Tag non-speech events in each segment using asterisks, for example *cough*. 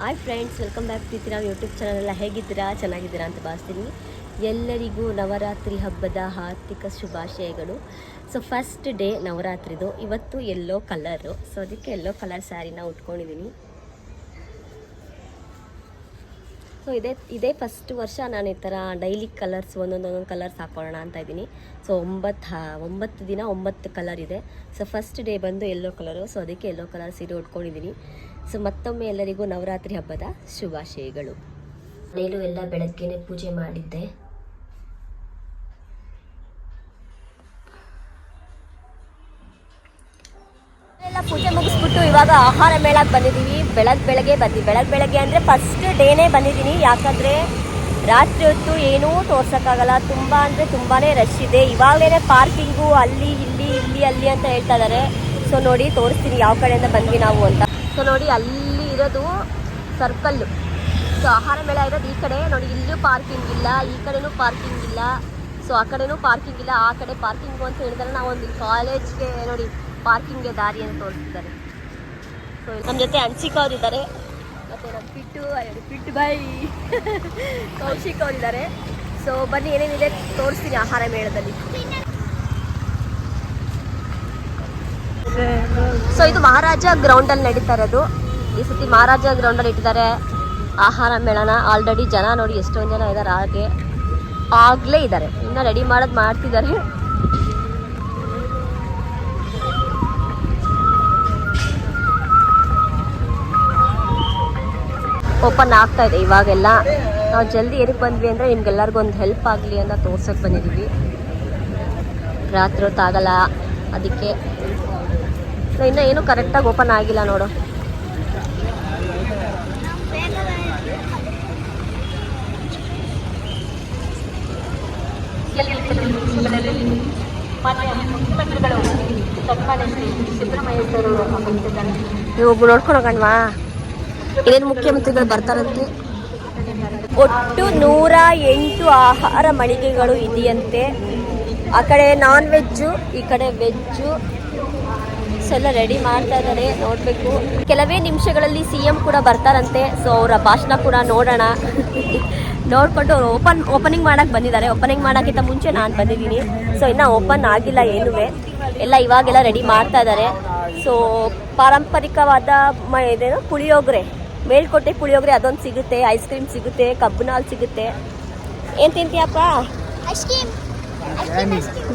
Hi friends welcome back Preethi Rao YouTube ಚಾನಲೆಲ್ಲ ಹೇಗಿದ್ದೀರಾ? ಚೆನ್ನಾಗಿದ್ದೀರಾ ಅಂತ ಭಾವಿಸ್ತೀನಿ. ಎಲ್ಲರಿಗೂ ನವರಾತ್ರಿ ಹಬ್ಬದ ಆರ್ಥಿಕ ಶುಭಾಶಯಗಳು. ಸೊ ಫಸ್ಟ್ ಡೇ ನವರಾತ್ರಿದು. ಇವತ್ತು ಎಲ್ಲೋ ಕಲರು ಸೊ ಅದಕ್ಕೆ ಎಲ್ಲೋ ಕಲರ್ ಸ್ಯಾರಿನ ಉಟ್ಕೊಂಡಿದ್ದೀನಿ ಸೊ ಇದೇ ಇದೇ ಫಸ್ಟ್ ವರ್ಷ ನಾನು ಈ ಥರ ಡೈಲಿ ಕಲರ್ಸ್ ಒಂದೊಂದೊಂದೊಂದು ಕಲರ್ಸ್ ಹಾಕೊಳ್ಳೋಣ ಅಂತ ಇದ್ದೀನಿ. ಸೊ ಒಂಬತ್ತು ಒಂಬತ್ತು ದಿನ ಒಂಬತ್ತು ಕಲರ್ ಇದೆ. ಸೊ ಫಸ್ಟ್ ಡೇ ಬಂದು ಎಲ್ಲೋ ಕಲರು ಸೊ ಅದಕ್ಕೆ ಎಲ್ಲೋ ಕಲರ್ ಸೀರೆ ಉಟ್ಕೊಂಡಿದ್ದೀನಿ. ಸೊ ಮತ್ತೊಮ್ಮೆ ಎಲ್ಲರಿಗೂ ನವರಾತ್ರಿ ಹಬ್ಬದ ಶುಭಾಶಯಗಳು. ಮನೇಲೂ ಎಲ್ಲ ಬೆಳಗ್ಗೆನೆ ಪೂಜೆ ಮಾಡಿದ್ದೆ. ಇವಾಗ ಆಹಾರ ಮೇಳಕ್ಕೆ ಬಂದಿದ್ದೀವಿ. ಬೆಳಗ್ಗೆ ಬೆಳಗ್ಗೆ ಬಂದು ಬೆಳಗ್ಗೆ ಬೆಳಗ್ಗೆ ಅಂದರೆ ಫಸ್ಟ್ ಡೇನೇ ಬಂದಿದ್ದೀನಿ. ಯಾಕಂದರೆ ರಾತ್ರಿ ಹೊತ್ತು ಏನೂ ತೋರ್ಸೋಕ್ಕಾಗಲ್ಲ. ತುಂಬ ಅಂದರೆ ತುಂಬಾ ರಶ್ ಇದೆ. ಇವಾಗಲೇ ಪಾರ್ಕಿಂಗು ಅಲ್ಲಿ, ಇಲ್ಲಿ ಇಲ್ಲಿ, ಅಲ್ಲಿ ಅಂತ ಹೇಳ್ತಾ ಇದ್ದಾರೆ. ಸೊ ನೋಡಿ, ತೋರಿಸ್ತೀನಿ ಯಾವ ಕಡೆಯಿಂದ ಬಂದ್ವಿ ನಾವು ಅಂತ. ಸೊ ನೋಡಿ, ಅಲ್ಲಿ ಇರೋದು ಸರ್ಕಲ್ಲು ಸೊ ಆಹಾರ ಮೇಳ ಇರೋದು ಈ ಕಡೆ. ನೋಡಿ, ಇಲ್ಲೂ ಪಾರ್ಕಿಂಗ್ ಇಲ್ಲ. ಈ ಕಡೆನೂ ಪಾರ್ಕಿಂಗ್ ಇಲ್ಲ. ಸೊ ಆ ಕಡೆನೂ ಪಾರ್ಕಿಂಗ್ ಇಲ್ಲ. ಆ ಕಡೆ ಪಾರ್ಕಿಂಗು ಅಂತ ಹೇಳಿದ್ರೆ ನಾವು ಒಂದು ಕಾಲೇಜ್ಗೆ ನೋಡಿ ಪಾರ್ಕಿಂಗ್ಗೆ ದಾರಿಯನ್ನು ತೋರಿಸ್ತಿದ್ದಾರೆ. ಸೊ ನಮ್ಮ ಜೊತೆ ಹನ್ಸಿಕ್ ಅವ್ರು ಇದ್ದಾರೆ ಮತ್ತು ನಮ್ಮ ಪಿಟ್ಟು ಅಯ್ಯೋ ಪಿಟ್ಟು ಬಾಯಿ. *laughs* ಕೌಶಿಕ್ ಅವರಿದ್ದಾರೆ. ಸೊ ಬನ್ನಿ, ಏನೇನಿದೆ ತೋರಿಸ್ತೀನಿ ಆಹಾರ ಮೇಳದಲ್ಲಿ. ಸೊ ಇದು ಮಹಾರಾಜ ಗ್ರೌಂಡಲ್ಲಿ ನಡೀತಾ ಇರೋದು. ಈ ಸತಿ ಮಹಾರಾಜ ಗ್ರೌಂಡಲ್ಲಿ ಇಟ್ಟಿದ್ದಾರೆ ಆಹಾರ ಮೇಳನ. ಆಲ್ರೆಡಿ ಜನ ನೋಡಿ ಎಷ್ಟೊಂದು ಜನ ಇದ್ದಾರೆ ಹಾಗೆ. ಆಗಲೇ ಇದ್ದಾರೆ. ಇನ್ನ ರೆಡಿ ಮಾಡೋದು ಮಾಡ್ತಿದ್ದಾರೆ. ಓಪನ್ ಆಗ್ತಾ ಇದೆ ಇವಾಗೆಲ್ಲ. ನಾವು ಜಲ್ದಿ ಏನಕ್ಕೆ ಬಂದ್ವಿ ಅಂದರೆ ನಿಮ್ಗೆಲ್ಲರಿಗೂ ಒಂದು ಹೆಲ್ಪ್ ಆಗಲಿ ಅಂತ ತೋರ್ಸೋಕೆ ಬಂದಿದ್ದೀವಿ ರಾತ್ರಿ ಹೊತ್ತಾಗಲ್ಲ ಅದಕ್ಕೆ. ಇನ್ನೂ ಏನು ಕರೆಕ್ಟಾಗಿ ಓಪನ್ ಆಗಿಲ್ಲ ನೋಡು. ನೀವು ಒಬ್ಬ ನೋಡ್ಕೊಂಡು ಕಣ್ವಾ ಏನೇನು ಮುಖ್ಯಮಂತ್ರಿಗಳು ಬರ್ತಾರಂತೆ ಒಟ್ಟು ನೂರ ಎಂಟು ಆಹಾರ ಮಳಿಗೆಗಳು ಇದೆಯಂತೆ. ಆ ಕಡೆ ನಾನ್ ವೆಜ್ಜು ಈ ಕಡೆ ವೆಜ್ಜು ಎಲ್ಲ ರೆಡಿ ಮಾಡ್ತಾ ಇದ್ದಾರೆ, ನೋಡಬೇಕು. ಕೆಲವೇ ನಿಮಿಷಗಳಲ್ಲಿ ಸಿ ಎಂ ಕೂಡ ಬರ್ತಾರಂತೆ ಸೊ ಅವರ ಭಾಷಣ ಕೂಡ ನೋಡೋಣ. ನೋಡಿಕೊಂಡು ಅವ್ರು ಓಪನ್ ಓಪನಿಂಗ್ ಮಾಡೋಕ್ಕೆ ಬಂದಿದ್ದಾರೆ. ಓಪನಿಂಗ್ ಮಾಡೋಕ್ಕಿಂತ ಮುಂಚೆ ನಾನು ಬಂದಿದ್ದೀನಿ. ಸೊ ಇನ್ನೂ ಓಪನ್ ಆಗಿಲ್ಲ ಏನೂ ಎಲ್ಲ ಇವಾಗೆಲ್ಲ ರೆಡಿ ಮಾಡ್ತಾ ಇದ್ದಾರೆ. ಸೊ ಪಾರಂಪರಿಕವಾದ ಮ ಇದೇನು? ಪುಳಿಯೋಗರೆ. ಮೇಲ್ಕೋಟೆ ಪುಳಿಯೋಗರೆ ಅದೊಂದು ಸಿಗುತ್ತೆ ಐಸ್ ಕ್ರೀಮ್ ಸಿಗುತ್ತೆ ಕಬ್ಬು ಹಾಲು ಸಿಗುತ್ತೆ. ಏನು ತಿಂತೀಯಪ್ಪ?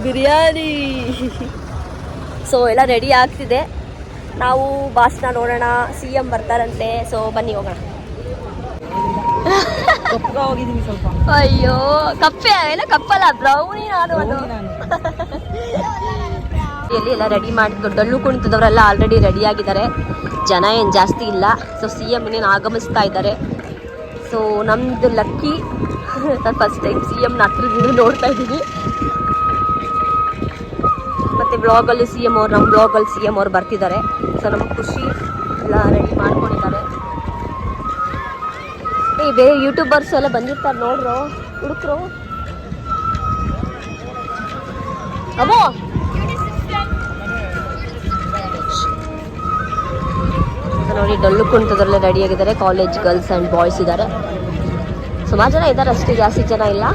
ಬಿರಿಯಾನಿ. ಸೊ ಎಲ್ಲ ರೆಡಿ ಆಗ್ತಿದೆ. ನಾವು ಭಾಷಣ ನೋಡೋಣ ಸಿ ಎಂ ಬರ್ತಾರಂತೆ. ಸೊ ಬನ್ನಿ ಹೋಗೋಣ. ಅಯ್ಯೋ ಕಪ್ಪೆ ಎಲ್ಲ ಕಪ್ಪಲ್ಲ ಬ್ರೌನಿ ನಾನು ಅದು. *laughs* ಎಲ್ಲಿ ಎಲ್ಲ ರೆಡಿ ಮಾಡಿ ದೊಡ್ಡಲ್ಲೂ ಕುಣಿತದವರೆಲ್ಲ ಆಲ್ರೆಡಿ ರೆಡಿ ಆಗಿದ್ದಾರೆ. ಜನ ಏನು ಜಾಸ್ತಿ ಇಲ್ಲ. ಸೊ ಸಿ ಎಂ ಇನ್ನೇನು ಆಗಮಿಸ್ತಾ ಇದ್ದಾರೆ. ಸೊ ನಮ್ದು ಲಕ್ಕಿ ನಾನು ಫಸ್ಟ್ ಟೈಮ್ ಸಿ ಎಮ್ನ ಹತ್ರದಿಂದ ನೋಡ್ತಾ ಇದ್ದೀನಿ. ಮತ್ತು ಬ್ಲಾಗಲ್ಲಿ ಸಿ ಎಂ ಅವ್ರು ನಮ್ಮ ಬ್ಲಾಗಲ್ಲಿ ಸಿ ಎಂ ಅವ್ರು ಬರ್ತಿದ್ದಾರೆ. ಸೊ ನಮ್ಮ ಖುಷಿ. ಎಲ್ಲ ರೆಡಿ ಮಾಡ್ಕೊಂಡಿದ್ದಾರೆ. ಏ, ಬೇರೆ ಯೂಟ್ಯೂಬರ್ಸ್ ಎಲ್ಲ ಬಂದಿರ್ತಾರೆ ನೋಡ್ರು, ಹುಡುಕ್ರು. ಅಮ್ಮೋ ನೋಡಿ ಡಲ್ಲು ರೆಡಿ ಆಗಿದ್ದಾರೆ. ಕಾಲೇಜ್ ಗರ್ಲ್ಸ್ ಆ್ಯಂಡ್ ಬಾಯ್ಸ್ ಇದ್ದಾರೆ. ಸುಮಾರು ಜನ ಇದ್ದಾರೆ, ಅಷ್ಟೇ ಜಾಸ್ತಿ ಜನ ಇಲ್ಲ.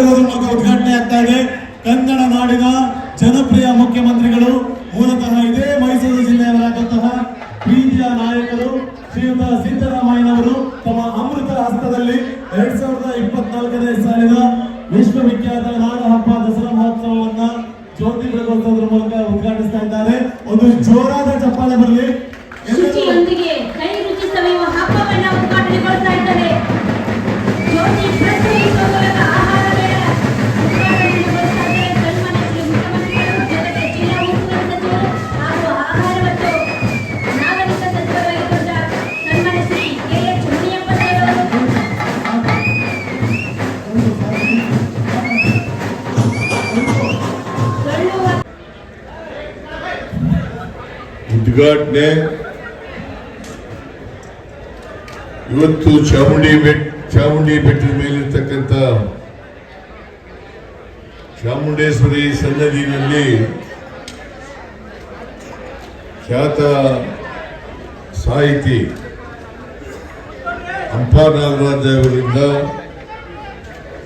ಮೂಲಕ ಉದ್ಘಾಟನೆ ಆಗ್ತಾ ಇದೆ. ಕನ್ನಡ ನಾಡಿನ ಜನಪ್ರಿಯ ಮುಖ್ಯಮಂತ್ರಿಗಳು ಉದ್ಘಾಟನೆ ಇವತ್ತು ಚಾಮುಂಡಿ ಬೆಟ್, ಚಾಮುಂಡಿ ಬೆಟ್ಟದ ಮೇಲಿರ್ತಕ್ಕಂಥ ಚಾಮುಂಡೇಶ್ವರಿ ಸನ್ನದಿನಲ್ಲಿ ಖ್ಯಾತ ಸಾಹಿತಿ ಹಂಪ ನಾಗರಾಜ ಅವರಿಂದ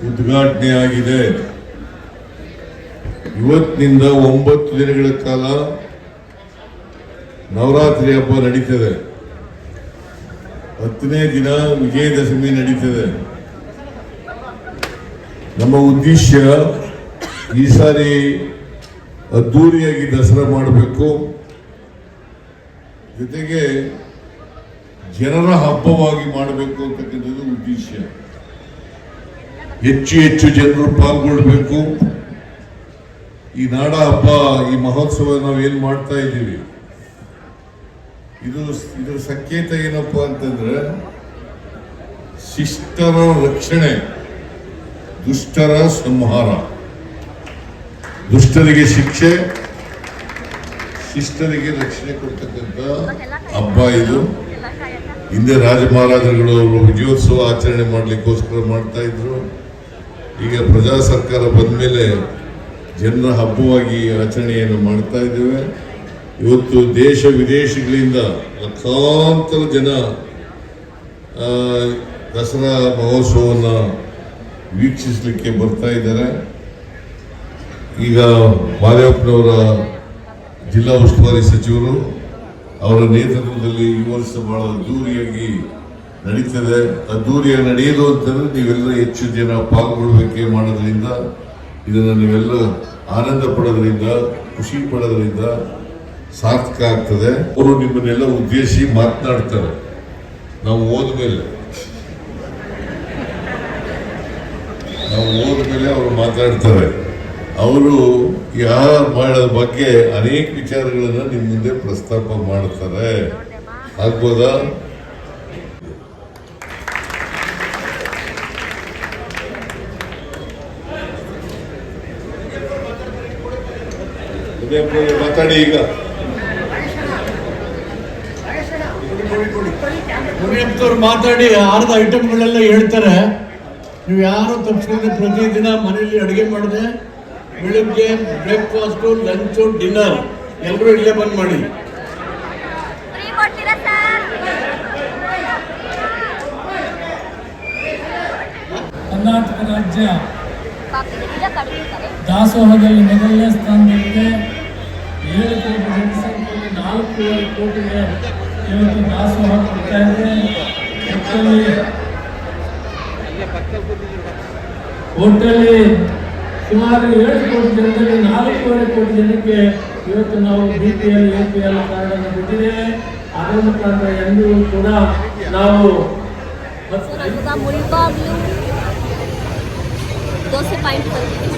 ಉದ್ಘಾಟನೆ ಆಗಿದೆ. ಇವತ್ತಿನಿಂದ ಒಂಬತ್ತು ದಿನಗಳ ಕಾಲ ನವರಾತ್ರಿ ಹಬ್ಬ ನಡೀತದೆ. ಹತ್ತನೇ ದಿನ ವಿಜಯದಶಮಿ ನಡೀತದೆ. ನಮ್ಮ ಉದ್ದೇಶ ಈ ಸಾರಿ ಅದ್ದೂರಿಯಾಗಿ ದಸರಾ ಮಾಡಬೇಕು. ಜೊತೆಗೆ ಜನರ ಹಬ್ಬವಾಗಿ ಮಾಡಬೇಕು ಅಂತಕ್ಕಂಥದ್ದು ಉದ್ದೇಶ. ಹೆಚ್ಚು ಹೆಚ್ಚು ಜನರು ಪಾಲ್ಗೊಳ್ಬೇಕು. ಈ ನಾಡ ಹಬ್ಬ, ಈ ಮಹೋತ್ಸವ ನಾವು ಏನ್ ಮಾಡ್ತಾ ಇದ್ದೀವಿ? ಇದು ಇದರ ಸಂಕೇತ ಏನಪ್ಪಾ ಅಂತಂದ್ರೆ ಶಿಷ್ಟರ ರಕ್ಷಣೆ, ದುಷ್ಟರ ಸಂಹಾರ. ದುಷ್ಟರಿಗೆ ಶಿಕ್ಷೆ, ಶಿಷ್ಟರಿಗೆ ರಕ್ಷಣೆ ಕೊಡ್ತಕ್ಕಂಥ ಹಬ್ಬ ಇದು. ಹಿಂದೆ ರಾಜ ಮಹಾರಾಜರುಗಳು ಅವರು ವಿಜಯೋತ್ಸವ ಆಚರಣೆ ಮಾಡ್ಲಿಕ್ಕೋಸ್ಕರ ಮಾಡ್ತಾ ಇದ್ರು. ಈಗ ಪ್ರಜಾ ಸರ್ಕಾರ ಬಂದ ಮೇಲೆ ಜನರ ಹಬ್ಬವಾಗಿ ಆಚರಣೆಯನ್ನು ಮಾಡ್ತಾ ಇದ್ದೇವೆ. ಇವತ್ತು ದೇಶ ವಿದೇಶಗಳಿಂದ ಲಕ್ಷಾಂತರ ಜನ ದಸರಾ ಮಹೋತ್ಸವವನ್ನು ವೀಕ್ಷಿಸಲಿಕ್ಕೆ ಬರ್ತಾ ಇದ್ದಾರೆ. ಈಗ ಮಾದೇವಪ್ಪನವರ ಜಿಲ್ಲಾ ಉಸ್ತುವಾರಿ ಸಚಿವರು ಅವರ ನೇತೃತ್ವದಲ್ಲಿ ಈ ವರ್ಷ ಬಹಳ ಅದ್ದೂರಿಯಾಗಿ ನಡೀತದೆ. ಅದ್ದೂರಿಯಾಗಿ ನಡೆಯೋದು ಅಂತಂದರೆ ನೀವೆಲ್ಲ ಹೆಚ್ಚು ಜನ ಪಾಲ್ಗೊಳ್ಬೇಕೆ ಮಾಡೋದ್ರಿಂದ, ಇದನ್ನು ನೀವೆಲ್ಲ ಆನಂದ ಪಡೋದ್ರಿಂದ, ಖುಷಿ ಪಡೋದ್ರಿಂದ ಸಾರ್ಥಕ ಆಗ್ತದೆ. ಅವರು ನಿಮ್ಮನ್ನೆಲ್ಲ ಉದ್ದೇಶಿ ಮಾತನಾಡ್ತಾರೆ. ನಾವು ಹೋದ್ಮೇಲೆ. ನಾವು ಹೋದ್ಮೇಲೆ ಅವರು ಮಾತಾಡ್ತಾರೆ ಅವರು ಯಾರ ಮಾಡೋದ ಬಗ್ಗೆ ಅನೇಕ ವಿಚಾರಗಳನ್ನ ನಿಮ್ಮ ಮುಂದೆ ಪ್ರಸ್ತಾಪ ಮಾಡ್ತಾರೆ. ಆಗ್ಬೋದಾ? ಮಾತಾಡಿ ಈಗ. ಮುನಿಯಪ್ಪನವ್ರು ಮಾತಾಡಿ ಆರ್ದ ಐಟಮ್ಗಳೆಲ್ಲ ಹೇಳ್ತಾರೆ. ನೀವು ಯಾರು ತಪ್ಪಿಸ್ಕೊಂಡು ಪ್ರತಿದಿನ ಮನೆಯಲ್ಲಿ ಅಡುಗೆ ಮಾಡಿದೆ ಬೆಳಿಗ್ಗೆ ಬ್ರೇಕ್ಫಾಸ್ಟು ಲಂಚು ಡಿನ್ನರ್ ಎಲ್ಲರೂ ಇಲ್ಲೇ ಬಂದ್ ಮಾಡಿ. ಫ್ರೀ ಕೊಡ್ತೀರಾ ಸರ್? ಕರ್ನಾಟಕ ರಾಜ್ಯ ದಾಸೋಹದಲ್ಲಿ ಮೊದಲನೇ ಸ್ಥಾನದಲ್ಲಿದೆ. ಏಳು ಕೋಟಿ ಜನಸಂಖ್ಯೆಯಲ್ಲಿ ನಾಲ್ಕೂವರೆ ಕೋಟಿಗೆ ಇವತ್ತು ಒಟ್ಟಲ್ಲಿ ಸುಮಾರು ಏಳು ಕೋಟಿ ಜನರಲ್ಲಿ ನಾಲ್ಕೂವರೆ ಕೋಟಿ ಜನಕ್ಕೆ ಇವತ್ತು ನಾವು B P L A P L ಕಾರ್ಡನ್ನು ಕೊಟ್ಟಿದ್ದೇವೆ ಅದರ ಮುಖಾಂತರ ಎಂದಿಗೂ ಕೂಡ ನಾವು ಮುಳ್ಬಾಗ್ಲು ದೋಸೆ ಪಾಯಿಂಟ್ ಬಂದಿದ್ದು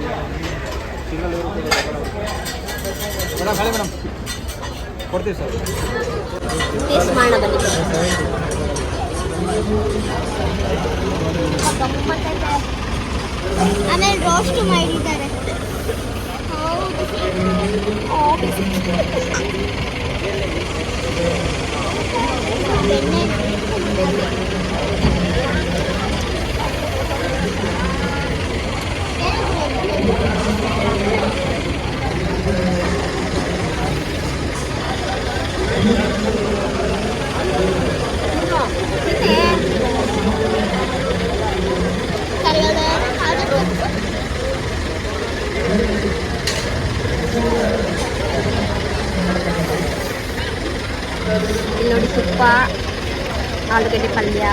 ಮೇಡಮ್ ಹೇಳಿ ಮೇಡಮ್ ಕೊಡ್ತೀವಿ ಸರ್ ಆಮೇಲೆ ರೋಸ್ಟ್ ಮಾಡಿದ್ದಾರೆ ಹೌದು ಆಲೂಗಡ್ಡೆ ಪಲ್ಯ.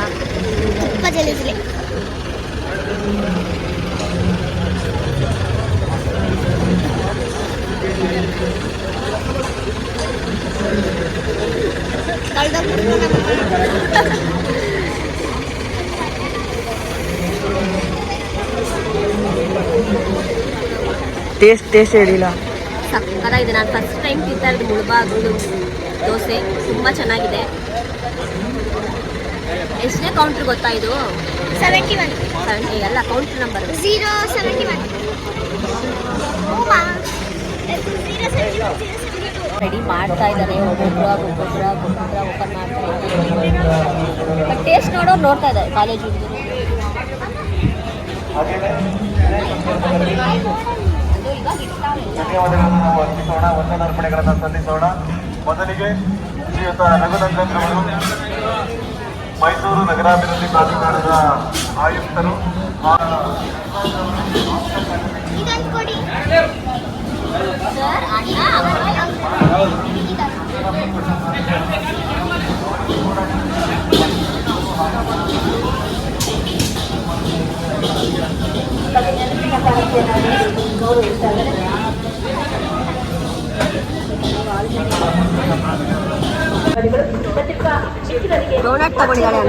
ತುಪ್ಪ ಜಲಿಸ್ಲಿ ಟೇಸ್ಟ್ ಟೇಸ್ಟ್ ಹೇಳಿಲ್ಲ. ಸಕ್ಕತ್ತಾಗಿದೆ. ನಾನು ಫಸ್ಟ್ ಟೈಮ್ ತಿಂತಾ ಇರೋದು ಮುಳ್ಬಾಗಿಲು ದೋಸೆ. ತುಂಬ ಚೆನ್ನಾಗಿದೆ. ಎಷ್ಟನೇ ಕೌಂಟ್ರ್ ಗೊತ್ತಾ ಇದು? ಸೆವೆಂಟಿ ಒನ್ ಸೆವೆಂಟಿ ಎಲ್ಲ counter number zero seventy one ready ಮಾಡ್ತಾ ಇದ್ದಾರೆ. ಒಬ್ಬೊಬ್ರ ಒಬ್ಬೊಬ್ಬರ ಒಬ್ಬೊಬ್ಬರ ಓಪನ್ ಮಾಡ್ತಾ ಇದ್ದಾರೆ. ಬಟ್ ಟೇಸ್ಟ್ ನೋಡೋರು ನೋಡ್ತಾ ಇದ್ದಾರೆ ಕಾಲೇಜ್ ಹುಡುಗರು. ಅದು ಇವಾಗ ಇರ್ತಾವೆ. ಧನ್ಯವಾದಗಳನ್ನು ಅರ್ಪಿಸೋಣ ವಂದನಾರ್ಪಣೆಗಳನ್ನು ಸಲ್ಲಿಸೋಣ ಮೊದಲಿಗೆ ಶ್ರೀಯುತ ರಘುನಂದನ್ ಅವರು ಮೈಸೂರು ನಗರಾಭಿವೃದ್ಧಿ ಪ್ರಾಧಿಕಾರದ ಆಯುಕ್ತರು ಆ, ಹಾಗೂ ಡೋನಟ್ ತಗೊಂಡಿದ್ದಾಳೆ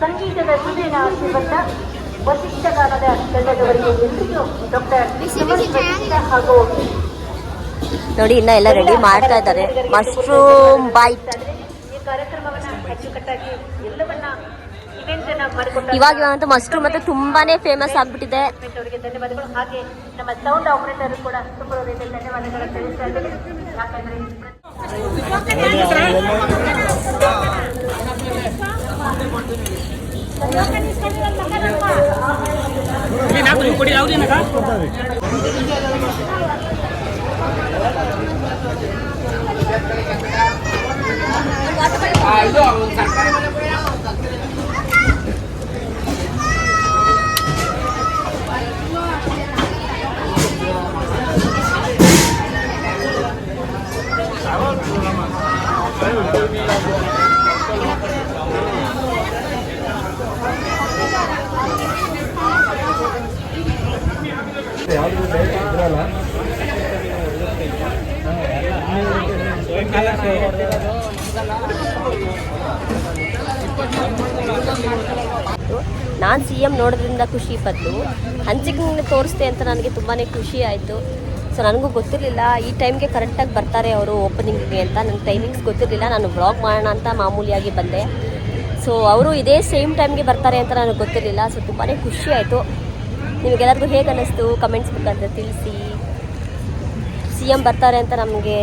ಸಂಗೀತದ ಸುದಿನ ವಸಿಷ್ಠ ತಂಡದವರಿಗೆ ಎಂದಿಗೂ ಡಾಕ್ಟರ್ ಚೆನ್ನಾಗಿದೆ ಹಾಗೂ ನೋಡಿ ಇನ್ನ ಎಲ್ಲ ರೆಡಿ ಮಾಡ್ತಾ ಇದ್ದಾರೆ. ಮಶ್ರೂಮ್ ಬೈಟ್ ಈ ಕಾರ್ಯಕ್ರಮವನ್ನ ಅಚ್ಚುಕಟ್ಟಾಗಿ ಎಲ್ಲವನ್ನ ಇವಾಗ ಇವಾಗಂತೂ ಮಶ್ರೂಮ್ ಮತ್ತೆ ತುಂಬಾನೇ ಫೇಮಸ್ ಆಗ್ಬಿಟ್ಟಿದೆ. ಅವರಿಗೆ ಧನ್ಯವಾದಗಳು. ಹಾಗೆ ನಮ್ಮ ಸೌಂಡ್ ಆಪರೇಟರ್ ಕೂಡ ತುಂಬ ಧನ್ಯವಾದಗಳು ಧನ್ಯವಾದಗಳನ್ನು ತಿಳಿಸ್ತಾ ಇದ್ದೇವೆ ಯಾಕಂದ್ರೆ ನಾನು ಸಿ ಎಂ ನೋಡೋದ್ರಿಂದ ಖುಷಿ ಪಟ್ಟು, ಹಂಚಿಕೆ ತೋರಿಸ್ದೆ ಅಂತ ನನಗೆ ತುಂಬಾ ಖುಷಿ ಆಯಿತು. ಸೊ ನನಗೂ ಗೊತ್ತಿರಲಿಲ್ಲ, ಈ ಟೈಮ್ಗೆ ಕರೆಕ್ಟಾಗಿ ಬರ್ತಾರೆ ಅವರು ಓಪನಿಂಗ್ಗೆ ಅಂತ. ನನಗೆ ಟೈಮಿಂಗ್ಸ್ ಗೊತ್ತಿರಲಿಲ್ಲ, ನಾನು ಬ್ಲಾಗ್ ಮಾಡೋಣ ಅಂತ ಮಾಮೂಲಿಯಾಗಿ ಬಂದೆ. ಸೊ ಅವರು ಇದೇ ಸೇಮ್ ಟೈಮ್ಗೆ ಬರ್ತಾರೆ ಅಂತ ನನಗೆ ಗೊತ್ತಿರಲಿಲ್ಲ. ಸೊ ತುಂಬಾ ಖುಷಿ ಆಯಿತು. ನಿಮಗೆಲ್ಲರಿಗೂ ಹೇಗೆ ಅನ್ನಿಸ್ತು? ಕಮೆಂಟ್ಸ್ ಮುಖಾಂತರ ತಿಳಿಸಿ. ಸಿ ಎಂ ಬರ್ತಾರೆ ಅಂತ ನಮಗೆ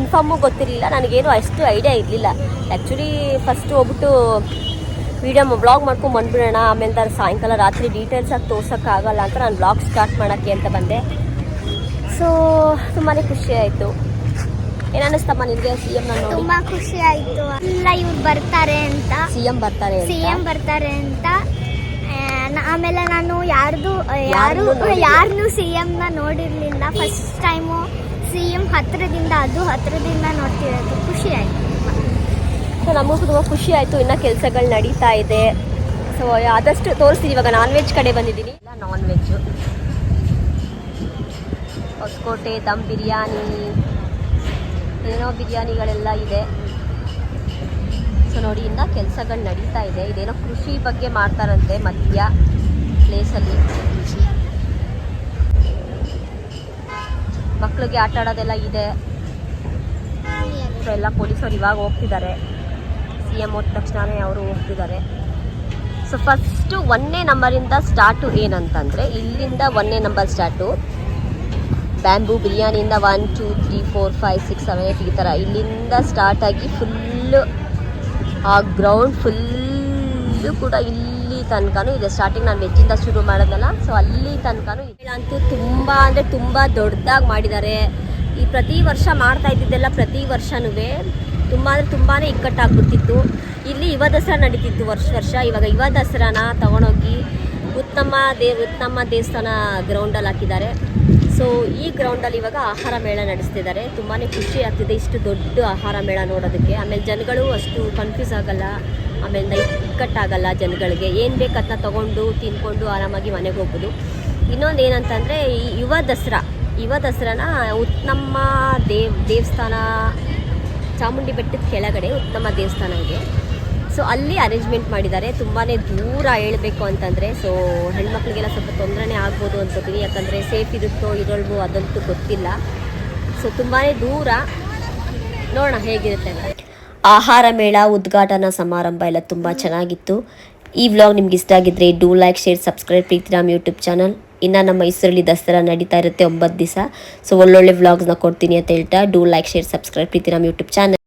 ಇನ್ಫಾರ್ಮು ಗೊತ್ತಿರಲಿಲ್ಲ ನನಗೇನು ಅಷ್ಟು ಐಡಿಯಾ ಇರಲಿಲ್ಲ. ಆ್ಯಕ್ಚುಲಿ ಫಸ್ಟ್ ಹೋಗ್ಬಿಟ್ಟು ವೀಡಿಯೋ ಬ್ಲಾಗ್ ಮಾಡ್ಕೊಂಡು ಬಂದ್ಬಿಡೋಣ. ಆಮೇಲೆ ತರ ಸಾಯಂಕಾಲ ರಾತ್ರಿ ಡೀಟೇಲ್ಸಾಗಿ ತೋರ್ಸೋಕ್ಕಾಗಲ್ಲ ಅಂತ ನಾನು ಬ್ಲಾಗ್ ಸ್ಟಾರ್ಟ್ ಮಾಡೋಕ್ಕೆ ಅಂತ ಬಂದೆ. ಸೊ ತುಂಬಾ ಖುಷಿ ಆಯಿತು. ಏನು ನಿಮಗೆ ಸಿ ಎಂ ನಾನು ತುಂಬ ಖುಷಿ ಆಯ್ತು. ಇಲ್ಲ ಇವ್ರು ಬರ್ತಾರೆ ಅಂತ. ಸಿ ಎಂ ಬರ್ತಾರೆ ಸಿ. ಎಂ ಬರ್ತಾರೆ ಅಂತ. ಆಮೇಲೆ ನಾನು ಯಾರ್ದು ಯಾರು ಯಾರನ್ನೂ ಸಿ ನ ನೋಡಿರ್ಲಿಲ್ಲ. ಫಸ್ಟ್ ಟೈಮು ಸಿ ಎಂ ಹತ್ತಿರದಿಂದ ಅದು ಹತ್ತಿರದಿಂದ ನೋಡ್ತಿರೋದು. ಖುಷಿ ಆಯಿತು. ಸೊ ನಮಗೂ ತುಂಬ ಖುಷಿ ಆಯಿತು. ಇನ್ನೂ ಕೆಲಸಗಳು ನಡೀತಾ ಇದೆ. ಸೊ ಆದಷ್ಟು ತೋರಿಸ್ತೀನಿ ಇವಾಗ ನಾನ್ ವೆಜ್ ಕಡೆ ಬಂದಿದ್ದೀನಿ. ಇಲ್ಲ ನಾನ್ ವೆಜ್ಜು ಹೊಸಕೋಟೆ ದಮ್ ಬಿರಿಯಾನಿ ಏನೋ ಬಿರಿಯಾನಿಗಳೆಲ್ಲ ಇದೆ. ಸೊ ನೋಡಿ ಇನ್ನೂ ಕೆಲಸಗಳು ನಡೀತಾ ಇದೆ. ಇದೇನೋ ಕೃಷಿ ಬಗ್ಗೆ ಮಾಡ್ತಾರಂತೆ ಮಧ್ಯ ಪ್ಲೇಸಲ್ಲಿ ಮಕ್ಕಳಿಗೆ ಆಟ ಆಡೋದೆಲ್ಲ ಇದೆ. ಎಲ್ಲ ಪೊಲೀಸರು ಇವಾಗ ಹೋಗ್ತಿದ್ದಾರೆ. ಸಿ ಎಂ ಹೋದ ತಕ್ಷಣವೇ ಅವರು ಹೋಗ್ತಿದ್ದಾರೆ. ಸೊ ಫಸ್ಟು ಒಂದನೇ ನಂಬರಿಂದ ಸ್ಟಾರ್ಟು ಏನಂತಂದರೆ, ಇಲ್ಲಿಂದ ಒಂದನೇ number start bamboo ಬಿರಿಯಾನಿಯಿಂದ one two three four five six seven eight ಈ ಥರ ಇಲ್ಲಿಂದ ಸ್ಟಾರ್ಟಾಗಿ ಫುಲ್ಲು ಆ ಗ್ರೌಂಡ್ ಫುಲ್ಲು ಕೂಡ ಇಲ್ಲಿ ತನಕನೂ ಇದೆ. ಸ್ಟಾರ್ಟಿಂಗ್ ನಾನು ವೆಜ್ಜಿಂದ ಶುರು ಮಾಡೋದಲ್ಲ. ಸೊ ಅಲ್ಲಿ ತನಕನೂ ಇದೆ. ಅಂತೂ ತುಂಬ ಅಂದರೆ ತುಂಬ ದೊಡ್ಡದಾಗಿ ಮಾಡಿದ್ದಾರೆ. ಈ ಪ್ರತಿ ವರ್ಷ ಮಾಡ್ತಾ ಇದ್ದಿದ್ದೆಲ್ಲ ಪ್ರತಿ ವರ್ಷನೂ ತುಂಬ ಅಂದರೆ ತುಂಬಾ ಇಕ್ಕಟ್ಟಾಗ್ಬಿಡ್ತಿತ್ತು. ಇಲ್ಲಿ ಯುವ ದಸರಾ ನಡೀತಿತ್ತು ವರ್ಷ ವರ್ಷ. ಇವಾಗ ಯುವ ದಸರಾನ ತಗೊಂಡೋಗಿ ಉತ್ತಮ ದೇ, ಉತ್ತಮ ದೇವಸ್ಥಾನ ಗ್ರೌಂಡಲ್ಲಿ ಹಾಕಿದ್ದಾರೆ. ಸೊ ಈ ಗ್ರೌಂಡಲ್ಲಿ ಇವಾಗ ಆಹಾರ ಮೇಳ ನಡೆಸ್ತಿದ್ದಾರೆ. ತುಂಬಾ ಖುಷಿ ಆಗ್ತಿದೆ ಇಷ್ಟು ದೊಡ್ಡ ಆಹಾರ ಮೇಳ ನೋಡೋದಕ್ಕೆ. ಆಮೇಲೆ ಜನಗಳು ಅಷ್ಟು ಕನ್ಫ್ಯೂಸ್ ಆಗಲ್ಲ. ಆಮೇಲೆ ಕಟ್ ಇಕ್ಕಟ್ಟಾಗಲ್ಲ ಜನಗಳಿಗೆ. ಏನು ಬೇಕು ಅದನ್ನ ತೊಗೊಂಡು ತಿನ್ಕೊಂಡು ಆರಾಮಾಗಿ ಮನೆಗೆ ಹೋಗ್ಬೋದು. ಇನ್ನೊಂದು ಏನಂತಂದರೆ, ಈ ಯುವ ದಸರಾ. ಯುವ ದಸರಾನ ನಮ್ಮ ದೇವ್, ದೇವಸ್ಥಾನ, ಚಾಮುಂಡಿ ಬೆಟ್ಟದ ಕೆಳಗಡೆ ಉತ್ತಮ ದೇವಸ್ಥಾನ ಇದೆ. ಸೊ ಅಲ್ಲಿ ಅರೇಂಜ್ಮೆಂಟ್ ಮಾಡಿದ್ದಾರೆ. ತುಂಬಾ ದೂರ ಹೇಳಬೇಕು ಅಂತಂದರೆ ಸೊ ಹೆಣ್ಮಕ್ಳಿಗೆಲ್ಲ ಸ್ವಲ್ಪ ತೊಂದರೆನೇ ಆಗ್ಬೋದು ಅನ್ಕೋತೀನಿ. ಯಾಕಂದರೆ ಸೇಫ್ ಇರುತ್ತೋ ಇರಲ್ವೋ ಅದಂತೂ ಗೊತ್ತಿಲ್ಲ. ಸೊ ತುಂಬಾ ದೂರ ನೋಡೋಣ ಹೇಗಿರುತ್ತೆ ಅಂತ. ಆಹಾರ ಮೇಳ ಉದ್ಘಾಟನಾ ಸಮಾರಂಭ ಎಲ್ಲ ತುಂಬ ಚೆನ್ನಾಗಿತ್ತು. ಈ ವ್ಲಾಗ್ ನಿಮ್ಗೆ ಇಷ್ಟ ಆಗಿದ್ರೆ do like share subscribe Preethiram YouTube channel ಇನ್ನು ನಮ್ಮ ಮೈಸೂರಲ್ಲಿ ದಸರಾ ನಡೀತಾ ಇರುತ್ತೆ ಒಂಬತ್ತು ದಿವಸ. ಸೊ ಒಳ್ಳೊಳ್ಳೆ ವ್ಲಾಗ್ಸ್ನ ಕೊಡ್ತೀನಿ ಅಂತ ಹೇಳ್ತಾ do like share subscribe Preethiram YouTube channel